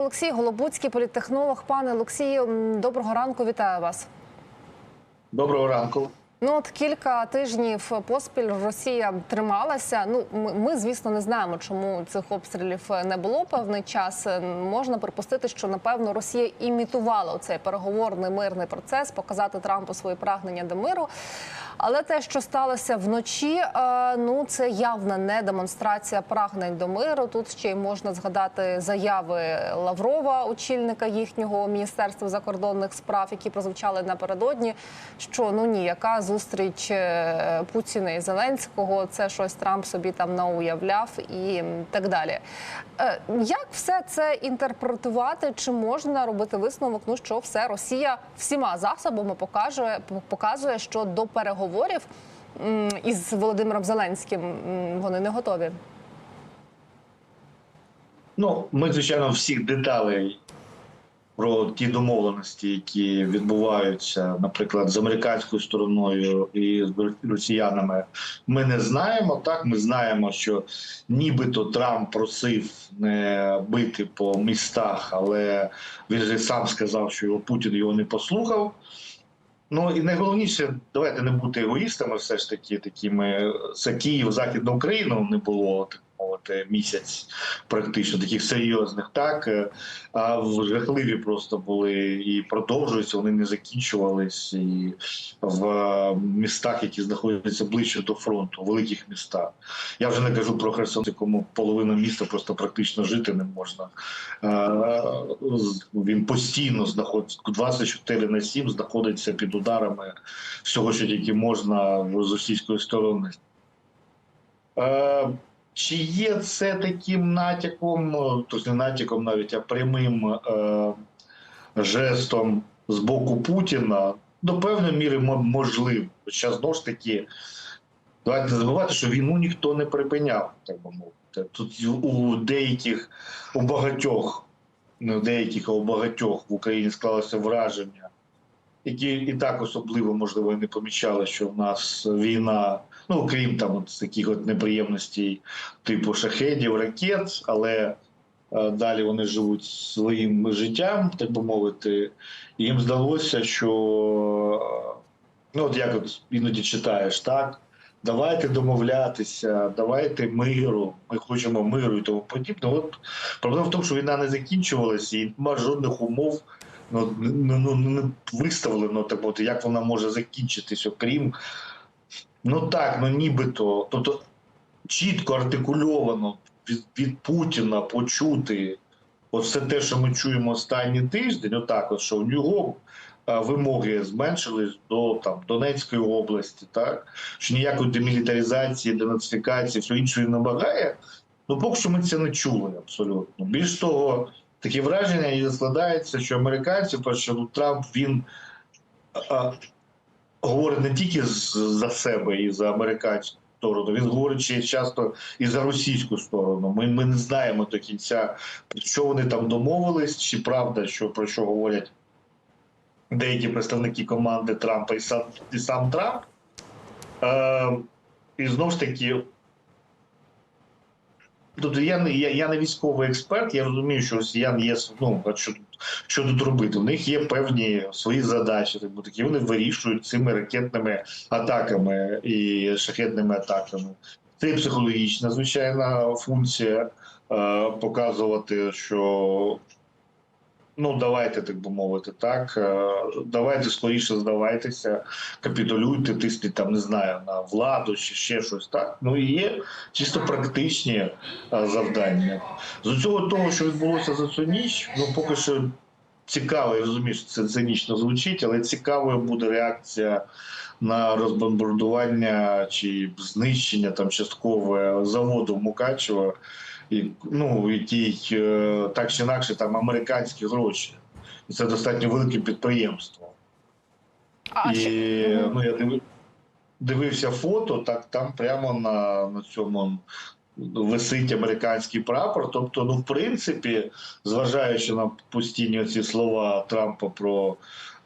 Олексій Голобуцький, політтехнолог. Пане Олексію, доброго ранку, вітаю вас. Доброго ранку. Ну от кілька тижнів поспіль Росія трималася. Ну ми, ми, звісно, не знаємо, чому цих обстрілів не було певний час. Можна припустити, що напевно Росія імітувала цей переговорний мирний процес, показати Трампу свої прагнення до миру. Але те, що сталося вночі, е, ну це явна не демонстрація прагнень до миру. Тут ще й можна згадати заяви Лаврова, очільника їхнього міністерства закордонних справ, які прозвучали напередодні. Що ну ні, яка зустріч е, Путіна і Зеленського, це щось Трамп собі там науявляв і так далі. Е, Як все це інтерпретувати? Чи можна робити висновок? Ну що все Росія всіма засобами покаже, показує, що до переговорів із Володимиром Зеленським вони не готові. Ну, ми, звичайно, всіх деталей про ті домовленості, які відбуваються, наприклад, з американською стороною і з росіянами, ми не знаємо. Так, ми знаємо, що нібито Трамп просив не бити по містах, але він же сам сказав, що його Путін його не послухав. Ну і найголовніше, давайте не бути егоїстами, все ж таки, такими це Київ, Західна Україна не було так місяць, практично таких серйозних, так е, а жахливі просто були і продовжуються. Вони не закінчувались і в е, містах, які знаходяться ближче до фронту, великих містах. Я вже не кажу про Херсон, якому половину міста просто практично жити не можна. Е, Він постійно знаходиться 24 на 7 знаходиться під ударами всього, що тільки можна з російської сторони. Чи є це таким натяком, е, тобто не натяком навіть, а прямим е, жестом з боку Путіна? До певної міри можливо. Хоча знову ж таки, давайте не забувати, що війну ніхто не припиняв, так би мовити. Тут у деяких, у багатьох, не у деяких, а у багатьох в Україні склалося враження, які і так особливо можливо і не помічали, що в нас війна, ну крім там от таких от неприємностей, типу шахедів, ракет, але е, далі вони живуть своїм життям, так би мовити. І їм здалося, що е, ну от як от іноді читаєш, так. Давайте домовлятися, давайте миру. Ми хочемо миру і тому подібне. От проблема в тому, що війна не закінчувалася, і немає жодних умов ну, ну, ну, не виставлено так, от, як вона може закінчитись, окрім ну так, ну нібито, тобто чітко артикульовано від, від Путіна почути от все те, що ми чуємо останній тиждень, отак, от, що у нього а, вимоги зменшились до там Донецької області, так що ніякої демілітаризації, денацифікації, все інше він набагає. Ну, поки що ми це не чули абсолютно. Більш того, таке враження і складається, що американці, перше, ну, Трамп він а, говорить не тільки за себе і за американську сторону, він говорить ще часто і за російську сторону. Ми, ми не знаємо до кінця, що вони там домовились, чи правда, що про що говорять деякі представники команди Трампа і сам, і сам Трамп. Е, і знову ж таки, Тобто я не я, я не військовий експерт, я розумію, що росіян є ну, що, що тут робити. У них є певні свої задачі, такі вони вирішують цими ракетними атаками і шахетними атаками. Це психологічна звичайна функція е, показувати, що ну давайте так би мовити, так е, давайте скоріше здавайтеся, капітулюйте, тисніть там, не знаю, на владу чи ще щось так. Ну і є чисто практичні е, завдання. З усього того, що відбулося за цю ніч, ну поки що цікаво, я розумію, що це цинічно звучить, але цікавою буде реакція на розбомбардування чи знищення там часткове заводу і, ну, який е, так чи інакше там американські гроші. І це достатньо велике підприємство. А І ще ну, я диви- дивився фото, так там прямо на, на цьому висить американський прапор. Тобто, ну, в принципі, зважаючи на постійні ці слова Трампа про,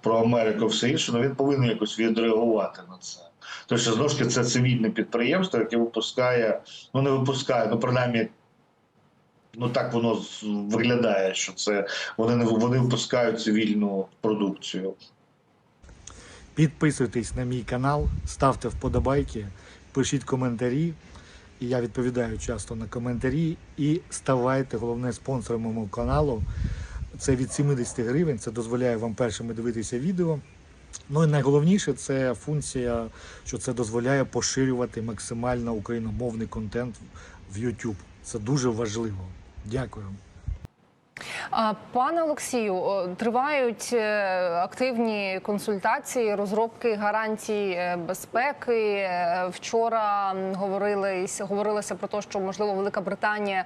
про Америку, все інше, ну він повинен якось відреагувати на це. Тому що знову ж таки це цивільне підприємство, яке випускає, ну не випускає, ну принаймні Ну так воно виглядає, що це вони не вони випускають цивільну продукцію. Підписуйтесь на мій канал, ставте вподобайки, пишіть коментарі. І я відповідаю часто на коментарі. І ставайте головне спонсором мого каналу. Це від 70 гривень. Це дозволяє вам першими дивитися відео. Ну і найголовніше це функція, що це дозволяє поширювати максимально україномовний контент в YouTube. Це дуже важливо. Дякую. Пане Олексію, тривають е, активні консультації, розробки гарантій е, безпеки. Е, Вчора м, говорились, говорилося про те, що можливо Велика Британія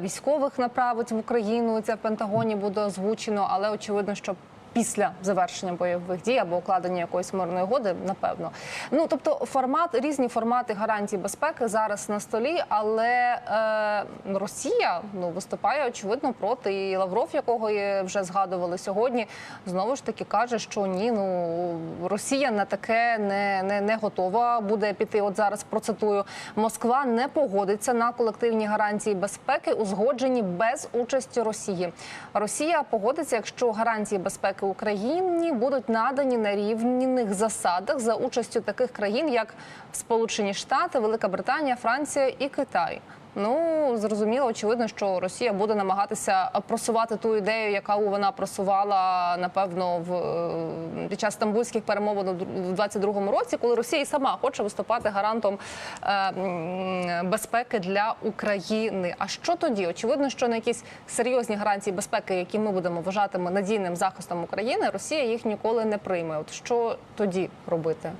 військових направить в Україну. Це в Пентагоні буде озвучено, але очевидно, що. Після завершення бойових дій або укладення якоїсь мирної угоди, напевно. Ну тобто, формат різні формати гарантій безпеки зараз на столі, але е, Росія ну виступає очевидно проти. І Лавров, якого вже згадували сьогодні, знову ж таки каже, що ні, ну Росія на таке не, не, не готова буде піти. От зараз процитую: Москва не погодиться на колективні гарантії безпеки, узгоджені без участі Росії. Росія погодиться, якщо гарантії безпеки Україні будуть надані на рівних засадах за участю таких країн, як Сполучені Штати, Велика Британія, Франція і Китай. Ну зрозуміло, очевидно, що Росія буде намагатися просувати ту ідею, яка вона просувала напевно в е, під час стамбульських перемовин у 22-му році, коли Росія і сама хоче виступати гарантом е, безпеки для України. А що тоді? Очевидно, що на якісь серйозні гарантії безпеки, які ми будемо вважати надійним захистом України, Росія їх ніколи не прийме. От що тоді робити?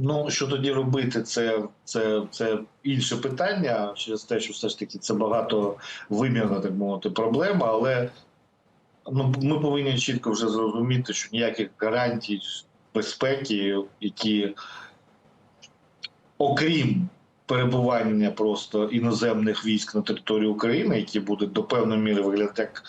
Ну, що тоді робити, це, це, це інше питання. Через те, що все ж таки це багато вимірна, так мовити, проблема, але ну, ми повинні чітко вже зрозуміти, що ніяких гарантій безпеки, які окрім перебування просто іноземних військ на території України, які будуть до певної міри виглядати як,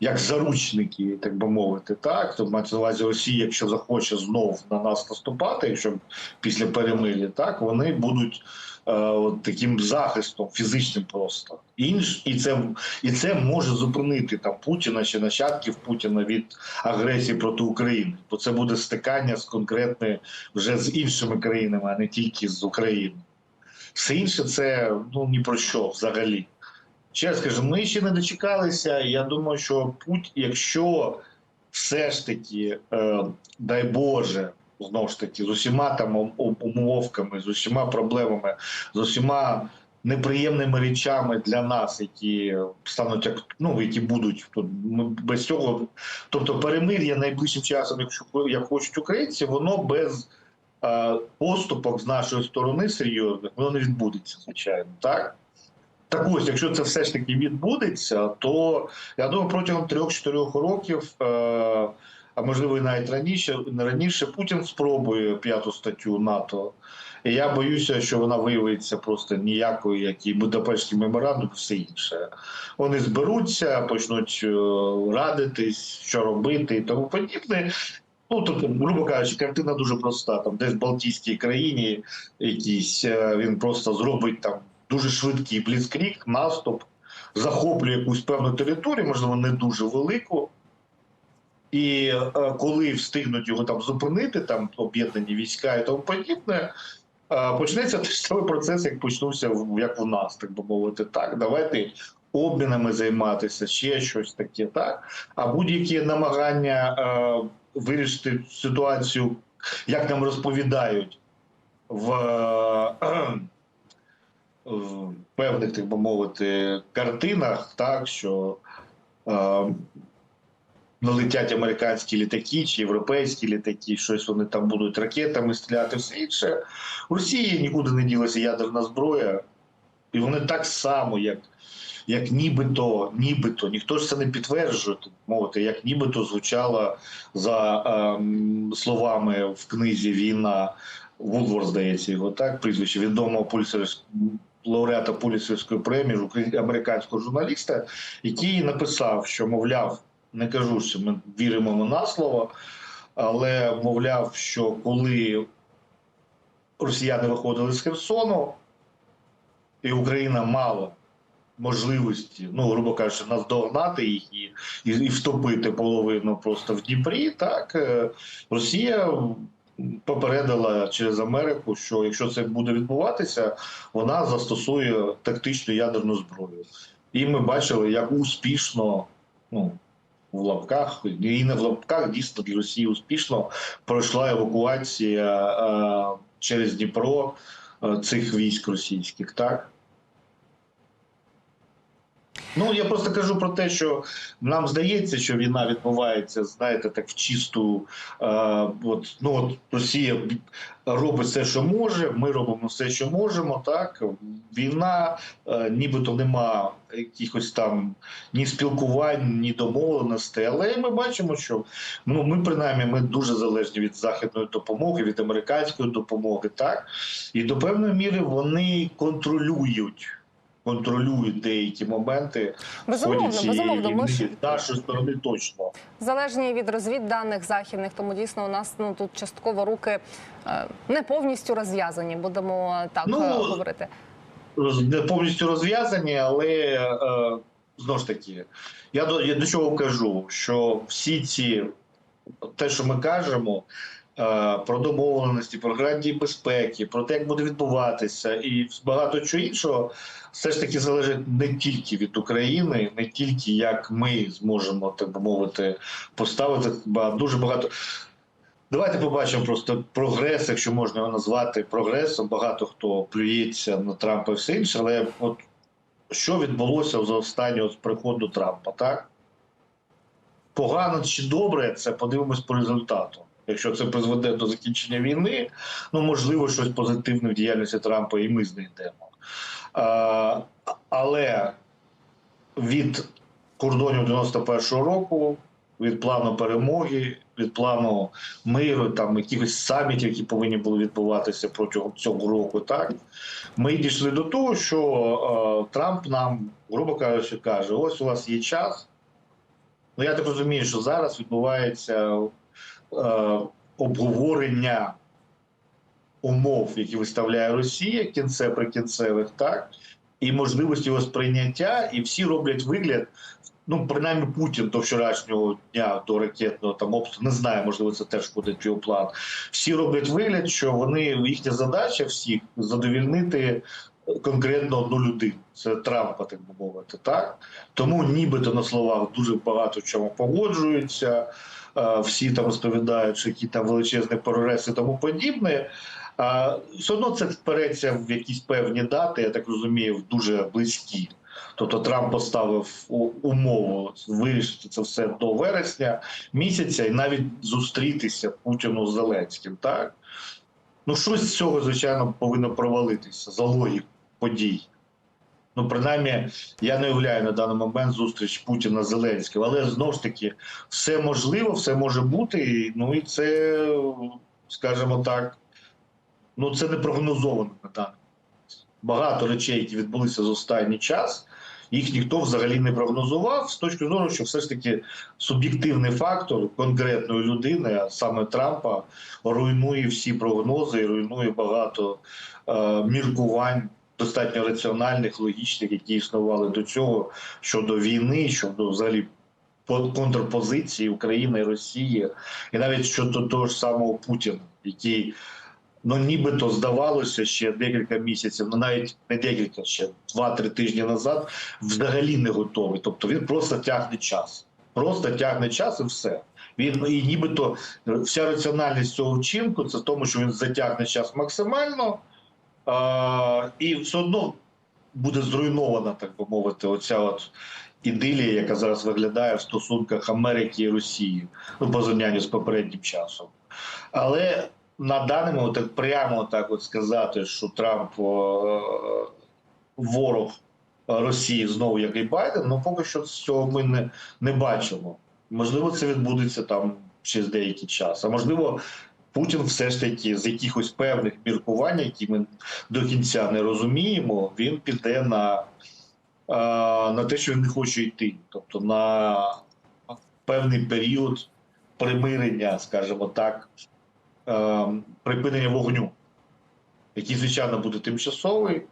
як заручники, так би мовити, так то мається на увазі Росія, якщо захоче знов на нас наступати, якщо після перемир'я, так вони будуть е, от таким захистом фізичним просто інш, і це і це може зупинити там Путіна чи нащадків Путіна від агресії проти України, бо це буде стикання з конкретними вже з іншими країнами, а не тільки з Україною. Все інше це ну ні про що взагалі. Ще раз кажу, ми ще не дочекалися. Я думаю, що путь, якщо все ж таки, е, дай Боже, знову ж таки, з усіма там ум- ум- умовками, з усіма проблемами, з усіма неприємними речами для нас, які стануть як ну які будуть тут. Ми без цього, тобто перемир'я найближчим часом, якщо як хочуть українці, воно без е, поступок з нашої сторони серйозних, воно не відбудеться, звичайно, так. Так ось, якщо це все ж таки відбудеться, то я думаю, протягом 3-4 років, е, а можливо і навіть раніше, раніше, Путін спробує п'яту статтю НАТО. І я боюся, що вона виявиться просто ніякою, як і Будапештський меморандум, все інше. Вони зберуться, почнуть е, радитись, що робити і тому подібне. Ну, тобто, грубо кажучи, картина дуже проста. Там десь в Балтійській країні якийсь е, він просто зробить там дуже швидкий бліцкрік, наступ, захоплює якусь певну територію, можливо, не дуже велику. І е, коли встигнуть його там зупинити, там об'єднані війська і тому подібне, е, почнеться той самий процес, як почнувся як в нас, так би мовити. Так, давайте обмінами займатися, ще щось таке, так. А будь-які намагання е, вирішити ситуацію, як нам розповідають, в, е, в певних, так би мовити, картинах, так що е, налетять американські літаки чи європейські літаки, щось вони там будуть ракетами стріляти, все інше. У Росії нікуди не ділася ядерна зброя, і вони так само, як, як нібито, нібито, ніхто ж це не підтверджує, так мовити, як нібито звучало за ем, словами в книзі Війна Вулвор, здається, його так, прізвище відомого пульсерського лауреата Пуліцерської премії американського журналіста, який написав, що мовляв, не кажу, що ми віримо на слово, але мовляв, що коли росіяни виходили з Херсону, і Україна мала можливості, ну, грубо кажучи, наздогнати їх і, і, і втопити половину просто в Дніпрі, так е, Росія попередила через Америку, що якщо це буде відбуватися, вона застосує тактичну ядерну зброю. І ми бачили, як успішно, ну в лапках, і не в лапках, дійсно для Росії успішно пройшла евакуація е, через Дніпро е, цих військ російських, так? Ну, я просто кажу про те, що нам здається, що війна відбувається, знаєте, так в чисту. Е, от, ну, от Росія робить все, що може, ми робимо все, що можемо. Так, війна, е, нібито нема якихось там ні спілкувань, ні домовленостей. Але ми бачимо, що ну, ми принаймні ми дуже залежні від західної допомоги, від американської допомоги, так і до певної міри вони контролюють. Контролюють деякі моменти Безумовно, безумовно, ми ж- нашої сторони точно. залежні від розвідданих західних, тому дійсно у нас ну тут частково руки е, не повністю розв'язані. Будемо так Ну, е, говорити. не повністю розв'язані, але е, знову ж таки, я до, я до чого кажу, що всі ці те, що ми кажемо. Е, Про домовленості, про гарантії безпеки, про те, як буде відбуватися, і багато чого іншого, все ж таки залежить не тільки від України, не тільки як ми зможемо, так би мовити, поставити ба- дуже багато. Давайте побачимо просто прогрес, якщо можна його назвати прогресом. Багато хто плюється на Трампа і все інше, але от що відбулося за останнього з приходу Трампа, так? Погано чи добре, це подивимось по результату. Якщо це призведе до закінчення війни, ну можливо, щось позитивне в діяльності Трампа і ми знайдемо. А, але від кордонів 91-го року, від плану перемоги, від плану миру, там якихось самітів, які повинні були відбуватися протягом цього року, так ми дійшли до того, що е, Трамп нам, грубо кажучи, каже: ось у вас є час. Ну я так розумію, що зараз відбувається обговорення умов, які виставляє Росія, кінце прикінцевих, так і можливості його сприйняття, і всі роблять вигляд. Ну, принаймні Путін до вчорашнього дня до ракетного там обстрілу, не знаю, можливо, це теж входить в його план. Всі роблять вигляд, що вони їхня задача всіх задовільнити конкретно одну людину. Це Трампа, так би мовити, так тому нібито на словах дуже багато чому погоджуються. Е, Всі там розповідають, що які там величезні прогреси тому подібне. А все одно це впереться в якісь певні дати, я так розумію, дуже близькі. Тобто Трамп поставив умову вирішити це все до вересня місяця і навіть зустрітися Путіну з Зеленським. Так ну щось з цього, звичайно, повинно провалитися за логіку подій. Ну, принаймні, я не уявляю на даний момент зустріч Путіна з Зеленським, але знову ж таки, все можливо, все може бути. Ну і це, скажімо так, ну це не прогнозовано на даний. Багато речей, які відбулися за останній час, їх ніхто взагалі не прогнозував з точки зору, що все ж таки суб'єктивний фактор конкретної людини, а саме Трампа, руйнує всі прогнози і руйнує багато е, міркувань. Достатньо раціональних, логічних, які існували до цього щодо війни, щодо взагалі по- контрпозиції України Росії, і навіть щодо того ж самого Путіна, який ну нібито здавалося ще декілька місяців, ну навіть не декілька, ще два-три тижні назад, взагалі не готовий. Тобто він просто тягне час, просто тягне час і все. Він і нібито вся раціональність цього вчинку це в тому, що він затягне час максимально, і все одно буде зруйнована, так би мовити, оця от. Ідилія, яка зараз виглядає в стосунках Америки і Росії, ну по з попереднім часом. Але на даному так прямо так от сказати, що Трамп ворог Росії знову як і Байден, ну поки що цього ми не, не бачимо. Можливо, це відбудеться там через деякий час. А можливо, Путін все ж таки з якихось певних міркувань, які ми до кінця не розуміємо, він піде на, е, на те, що він не хоче йти, тобто на певний період примирення, скажімо так, е, припинення вогню. який, звичайно, буде тимчасовий,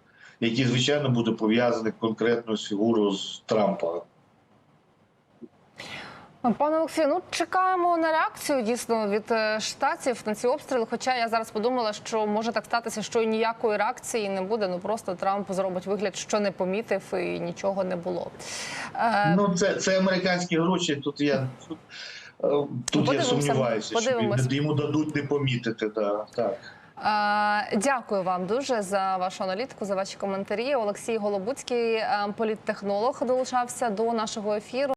який, звичайно, буде пов'язаний конкретно з фігурою з Трампа. Пане Олексію, ну чекаємо на реакцію дійсно від е, штатів на ці обстріли. Хоча я зараз подумала, що може так статися, що і ніякої реакції не буде. Ну просто Трамп зробить вигляд, що не помітив і нічого не було. Е, Ну, це, це американські гроші. Тут я тут, е, тут я сумніваюся, що йому дадуть не помітити. Да, так. Дякую вам дуже за вашу аналітику, за ваші коментарі. Олексій Голобуцький, політтехнолог, долучався до нашого ефіру.